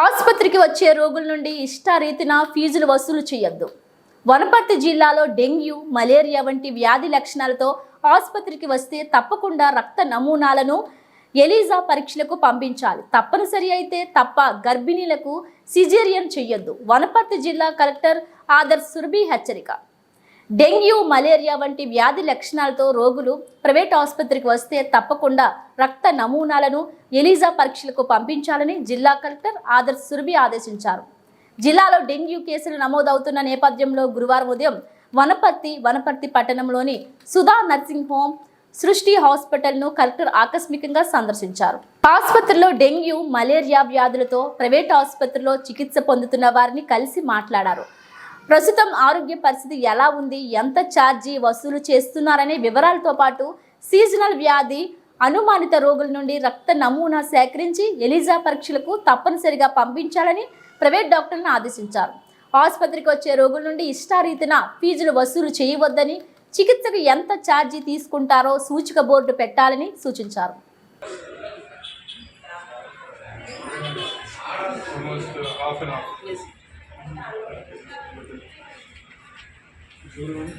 ఆసుపత్రికి వచ్చే రోగుల నుండి ఇష్టారీతిన ఫీజులు వసూలు చేయొద్దు. వనపర్తి జిల్లాలో డెంగ్యూ మలేరియా వంటి వ్యాధి లక్షణాలతో ఆసుపత్రికి వస్తే తప్పకుండా రక్త నమూనాలను ఎలీజా పరీక్షలకు పంపించాలి. తప్పనిసరి అయితే తప్ప గర్భిణీలకు సిజేరియన్ చెయ్యొద్దు. వనపర్తి జిల్లా కలెక్టర్ ఆదర్శ్ సురభి హెచ్చరిక. డెంగ్యూ మలేరియా వంటి వ్యాధి లక్షణాలతో రోగులు ప్రైవేట్ ఆసుపత్రికి వస్తే తప్పకుండా రక్త నమూనాలను ఎలీజా పరీక్షలకు పంపించాలని జిల్లా కలెక్టర్ ఆదర్శ్ సురభి ఆదేశించారు. జిల్లాలో డెంగ్యూ కేసులు నమోదవుతున్న నేపథ్యంలో గురువారం ఉదయం వనపర్తి వనపర్తి పట్టణంలోని సుధా నర్సింగ్ హోమ్ సృష్టి హాస్పిటల్ను కలెక్టర్ ఆకస్మికంగా సందర్శించారు. ఆసుపత్రిలో డెంగ్యూ మలేరియా వ్యాధులతో ప్రైవేట్ ఆసుపత్రిలో చికిత్స పొందుతున్న వారిని కలిసి మాట్లాడారు. ప్రస్తుతం ఆరోగ్య పరిస్థితి ఎలా ఉంది? ఎంత ఛార్జీ వసూలు చేస్తున్నారనే వివరాలతో పాటు సీజనల్ వ్యాధి అనుమానిత రోగుల నుండి రక్త నమూనా సేకరించి ఎలిజా పరీక్షలకు తప్పనిసరిగా పంపించాలని ప్రైవేట్ డాక్టర్లను ఆదేశించారు. ఆసుపత్రికి వచ్చే రోగుల నుండి ఇష్టారీతిన ఫీజులు వసూలు చేయవద్దని చికిత్సకు ఎంత ఛార్జీ తీసుకుంటారో సూచిక బోర్డు పెట్టాలని సూచించారు. Almost uh, half an hour. చూడండి